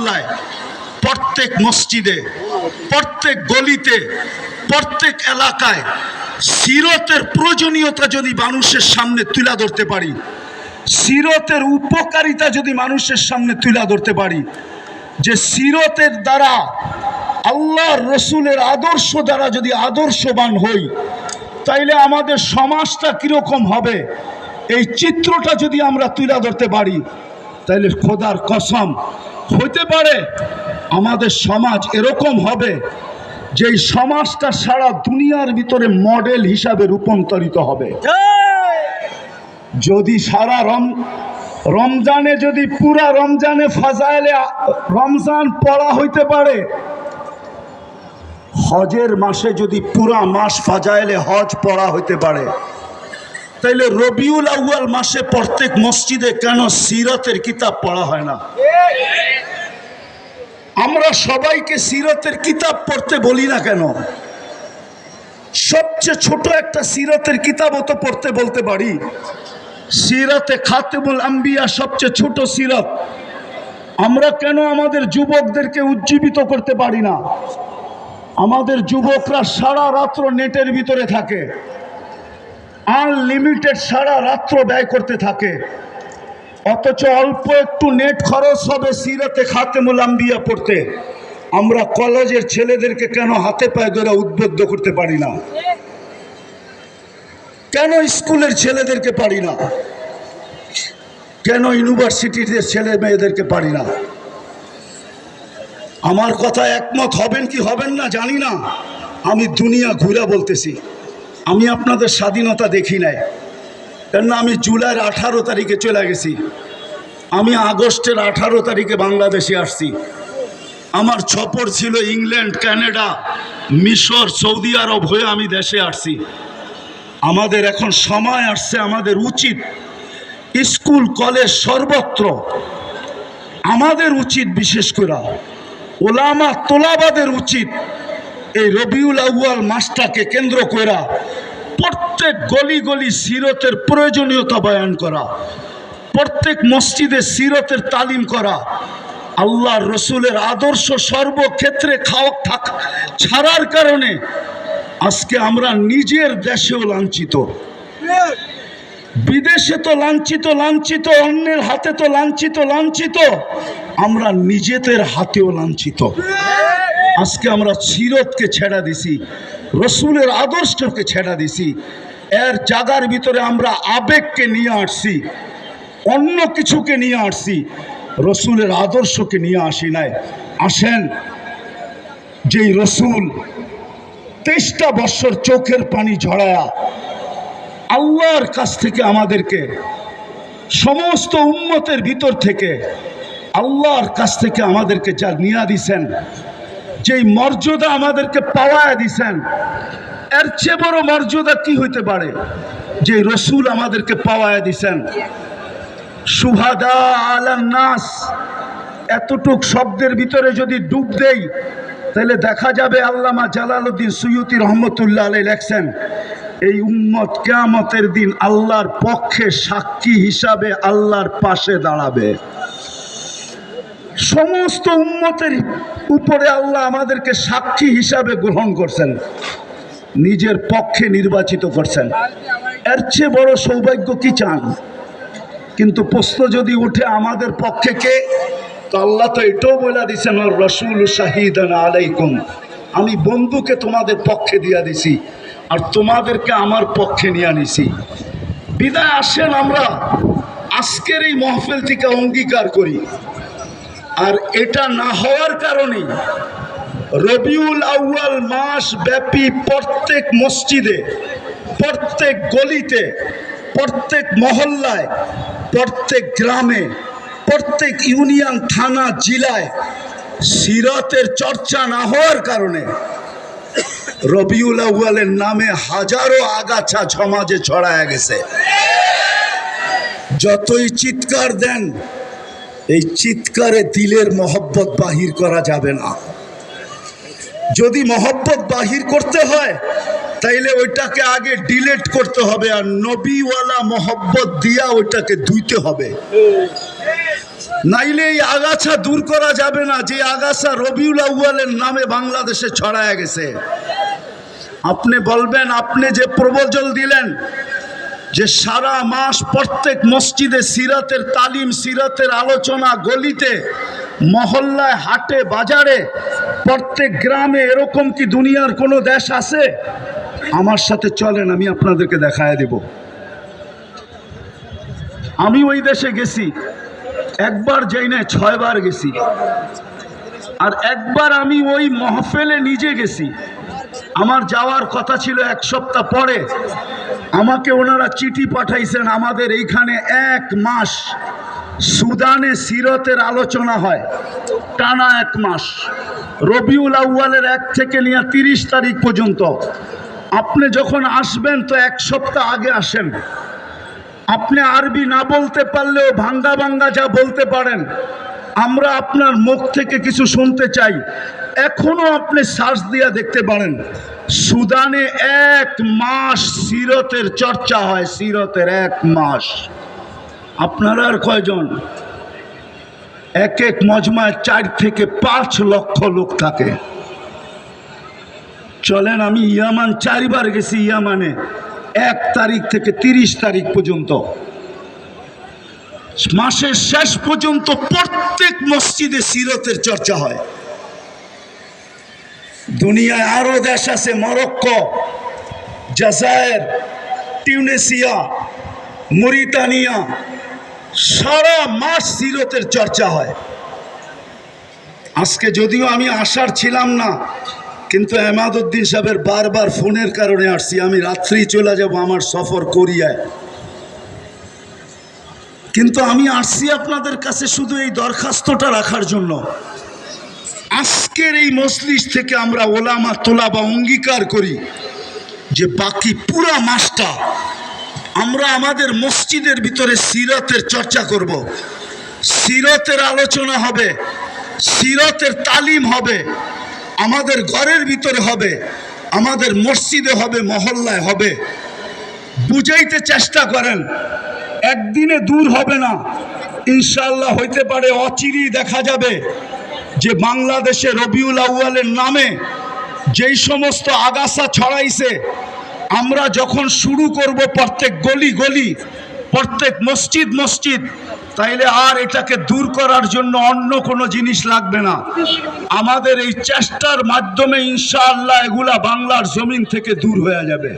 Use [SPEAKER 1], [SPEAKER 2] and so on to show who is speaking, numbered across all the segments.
[SPEAKER 1] মহল্লায় প্রত্যেক মসজিদে, প্রত্যেক গলিতে, প্রত্যেক এলাকায় সিরতের প্রয়োজনীয়তা যদি মানুষের সামনে তুলে ধরতে পারি, সিরতের উপকারিতা যদি মানুষের সামনে তুলে ধরতে পারি, যে সিরতের দ্বারা আল্লাহর রসুলের আদর্শ দ্বারা যদি আদর্শবান হই, তাইলে আমাদের সমাজটা কীরকম হবে? এই চিত্রটা যদি আমরা তুলে ধরতে পারি, তাইলে খোদার কসম হইতে পারে, আমাদের সমাজ এরকম হবে যে এই সমাজটা সারা দুনিয়ার ভিতরে মডেল হিসাবে রূপান্তরিত হবে। যদি সারা রম, রমজানে যদি পুরা রমজানে ফাজাইলে, রমজান পড়া হইতে পারে, হজের মাসে যদি পুরা মাস ফাজাইলে হজ পড়া হইতে পারে, তাইলে রবিউল আউয়াল মাসে প্রত্যেক মসজিদে কেন সিরতের কিতাব পড়া হয় না? আমরা সবাইকে সিরতের কিতাব পড়তে বলি না কেন? সবচেয়ে ছোট একটা সিরতের কিতাবও তো পড়তে বলতে পারি। সিরাতে খাতেমুল আম্বিয়া সবচেয়ে ছোট সিরত। আমরা কেন আমাদের যুবকদেরকে উজ্জীবিত করতে পারি না? আমাদের যুবকরা সারা রাত্র নেটের ভিতরে থাকে। আনলিমিটেড সারা রাত্র ব্যয় করতে থাকে। অথচ অল্প একটু নেট খরচ হবে সিরাতে খাতেমুল আম্বিয়া পড়তে। আমরা কলেজের ছেলেদেরকে কেন হাতে পায়ে ধরে উদ্বুদ্ধ করতে পারি না? কেন স্কুলের ছেলেদেরকে পারি না? কেন ইউনিভার্সিটির ছেলে মেয়েদেরকে পারি না? আমার কথা একমত হবেন কি হবেন না জানি না। আমি দুনিয়া ঘুরে বলতেছি। আমি আপনাদের স্বাধীনতা দেখি নাই। কেননা আমি জুলাইয়ের আঠারো তারিখে চলে গেছি। আমি আগস্টের আঠারো তারিখে বাংলাদেশে আসছি। আমার ছপর ছিল ইংল্যান্ড, কানাডা, মিশর, সৌদি আরব হয়ে আমি দেশে আসছি। আমাদের এখন সময় আসছে, আমাদের উচিত স্কুল, কলেজ সর্বত্র আমাদের উচিত বিশেষ করে ওলামা তোলাবাদের উচিত এই রবিউল আউয়াল মাসটাকে কেন্দ্র করা প্রত্যেক গলি গলি সিরতের প্রয়োজনীয়তা বয়ান করা। প্রত্যেক মসজিদে সিরতের তালিম করা। আল্লাহর রসুলের আদর্শ সর্বক্ষেত্রে খাওয়া থাক ছাড়ার কারণে আজকে আমরা নিজের দেশেও লাঞ্ছিত। বিদেশে তো লাঞ্ছিত লাঞ্ছিত, অন্যের হাতে তো লাঞ্ছিত লাঞ্ছিত। আমরা নিজেদের হাতেও লাঞ্ছিত। আজকে আমরা সিরতকে ছেড়া দিছি, রসুলের আদর্শকে ছেড়া দিছি। এর জাগার ভিতরে আমরা আবেগকে নিয়ে আসছি, অন্য কিছুকে নিয়ে আসছি, রসুলের আদর্শকে নিয়ে আসি নাই। আসেন, যেই রসুল তেইশটা বৎসর চোখের পানি ঝরায়া আল্লাহর কাছ থেকে আমাদেরকে সমস্ত উন্মতের ভিতর থেকে আল্লাহর কাছ থেকে আমাদেরকে যা নিয়ে দিছেন, যেই মর্যাদা আমাদেরকে পাওয়া দিছেন এর চেয়ে বড় মর্যাদা কি হইতে পারে? যে রসুল আমাদেরকে পাওয়া দিছেন। সুহাদা আলান নাস। এতটুক শব্দের ভিতরে যদি ডুব দেই, তাহলে দেখা যাবে আল্লামা জালালউদ্দিন সৈয়দি রহমতুল্লাহ আলাই লেখছেন, এই উম্মত কেয়ামতের দিন আল্লাহর পক্ষে সাক্ষী হিসাবে আল্লাহর পাশে দাঁড়াবে। সমস্ত উম্মতের উপরে আল্লাহ আমাদেরকে সাক্ষী হিসাবে গ্রহণ করছেন। নিজের পক্ষে নির্বাচিত করছেন। এর চেয়ে বড় সৌভাগ্য কি চান? কিন্তু প্রশ্ন যদি উঠে আমাদের পক্ষে কে? তো আল্লাহ তো এটাও বলে ওর রসুল শাহিদান আলাইকুম। আমি বন্ধুকে তোমাদের পক্ষে দিয়া দিছি, আর তোমাদেরকে আমার পক্ষে নিয়ে নিছি। বিদায় আসেন আমরা। আজকের এই মহফিল থেকে অঙ্গীকার করি। আর এটা না হওয়ার কারণেই রবিউল আউয়াল মাস ব্যাপী প্রত্যেক মসজিদে, প্রত্যেক গলিতে, প্রত্যেক মহল্লায়, প্রত্যেক গ্রামে, প্রত্যেক ইউনিয়ন, থানা, জেলায় সিরতের চর্চা না হওয়ার কারণে রবিউল আউয়ালের নামে হাজারো আগাছা সমাজে ছড়ায় গেছে। যতই চিৎকার দেন, এই চিৎকারে দিলের মহব্বত বাহির করা যাবে না। যদি মহব্বত বাহির করতে হয়, তাইলে ওইটাকে আগে ডিলেট করতে হবে আর নবীওয়ালা মহব্বত দিয়া ওইটাকে ধুইতে হবে। নাইলে এই আগাছা দূর করা যাবে না, যে আগাছা রবিউল নামে বাংলাদেশে ছড়ায় গেছে। আপনি বলবেন, আপনি যে প্রবচল দিলেন যে সারা মাস প্রত্যেক মসজিদে সিরাতের তালিম, সিরাতের আলোচনা, গলিতে মহল্লায়, হাটে, বাজারে, প্রত্যেক গ্রামে এরকম কি দুনিয়ার কোনো দেশ আছে? আমার সাথে চলেন, আমি আপনাদেরকে দেখায় দেব। আমি ওই দেশে গেছি, একবার যাই না ছয়বার গেছি। আর একবার আমি ওই মহফেলে নিজে গেছি। আমার যাওয়ার কথা ছিল এক সপ্তাহ পরে। আমাকে ওনারা চিঠি পাঠাইছেন আমাদের এইখানে এক মাস। সুদানে সিরতের আলোচনা হয়। টানা এক মাস। রবিউল আউয়ালের এক থেকে নিয়ে তিরিশ তারিখ পর্যন্ত। আপনি যখন আসবেন তো এক সপ্তাহ আগে আসেন। আপনি আরবি না বলতে পারলেও ভাঙ্গা ভাঙ্গা যা বলতে পারেন। আমরা আপনার মুখ থেকে কিছু শুনতে চাই। এখনও আপনি সার্চ দিয়া দেখতে পারেন। সুদানে এক মাস সিরতের চর্চা হয়, সিরতের এক মাস। আপনারা আর কয়জন? এক এক মজমায় চার থেকে পাঁচ লক্ষ লোক থাকে। চলেন, আমি ইয়ামান চারবার গেছি ইয়ামানে। এক তারিখ থেকে তিরিশ তারিখ পর্যন্ত। মাসের শেষ পর্যন্ত প্রত্যেক মসজিদে সিরতের চর্চা হয়। দুনিয়ায় আরও দেশ আছে, মরক্কো, জাজায়ের টিউনেসিয়া মরিতানিয়া সারা মাস সিরতের চর্চা হয়। আজকে যদিও আমি আসার ছিলাম না, কিন্তু এমাদুদ্দিন সাহেবের বারবার ফোনের কারণে আসছি। আমি রাত্রেই চলে যাব আমার সফর কোরিয়ায়। কিন্তু আমি আসছি আপনাদের কাছে শুধু এই দরখাস্তটা রাখার জন্য। আজকের এই মজলিস থেকে আমরা ওলামা তোলা বা অঙ্গীকার করি যে বাকি পুরা মাসটা আমরা আমাদের মসজিদের ভিতরে সিরতের চর্চা করব। সিরতের আলোচনা হবে, সিরতের তালিম হবে, আমাদের ঘরের ভিতরে হবে, আমাদের মসজিদে হবে, মহল্লায় হবে। বুঝাইতে চেষ্টা করেন, একদিনে দূর হবে না। ইনশাল্লাহ হইতে পারে অচিরই দেখা যাবে যে বাংলাদেশে রবিউল আউয়ালের নামে যেই সমস্ত আগাছা ছড়াইছে আমরা যখন শুরু করব প্রত্যেক গলি গলি, প্রত্যেক মসজিদ মসজিদ, তাইলে আর এটাকে দূর করার জন্য অন্য কোনো জিনিস লাগবে না। আমাদের এই চেষ্টার মাধ্যমে ইনশাআল্লাহ এগুলা বাংলার জমিন থেকে দূর হয়ে যাবে।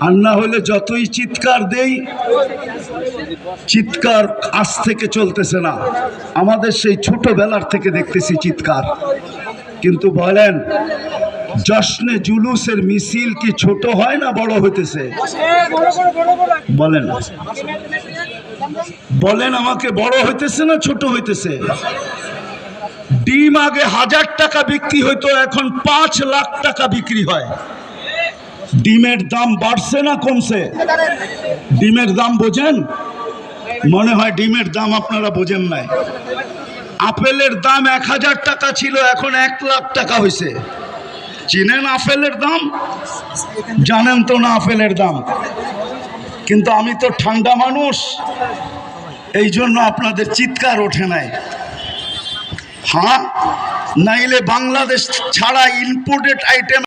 [SPEAKER 1] আর না হলে যতই চিৎকার দেই, চিৎকার আজ থেকে চলতেছে না। আমাদের সেই ছোটবেলার থেকে দেখতেছি চিৎকার। কিন্তু বলেন জশ্নে জুলুসের মিছিল কি ছোট হয় না বড় হইতেছে? বলেন। বলেন আমাকে বড় হইতেছে না ছোট হইতেছে? ডিম আগে হাজার টাকা বিক্রি হইতো, এখন পাঁচ লাখ টাকা বিক্রি হয়। ডিমের দাম বাড়ছে না কমছে? ডিমের দাম বোঝেন? মনে হয় ডিমের দাম আপনারা বোঝেন নাই। আপেলের দাম এক হাজার টাকা ছিল, এখন এক লাখ টাকা হয়েছে চিনেন আপেলের দাম? জানেন তো না আপেলের দাম? কিন্তু আমি তো ঠান্ডা মানুষ। এই জন্য আপনাদের চিৎকার ওঠে নাই। হ্যাঁ? নাইলে বাংলাদেশ ছাড়া ইম্পোর্টেড আইটেম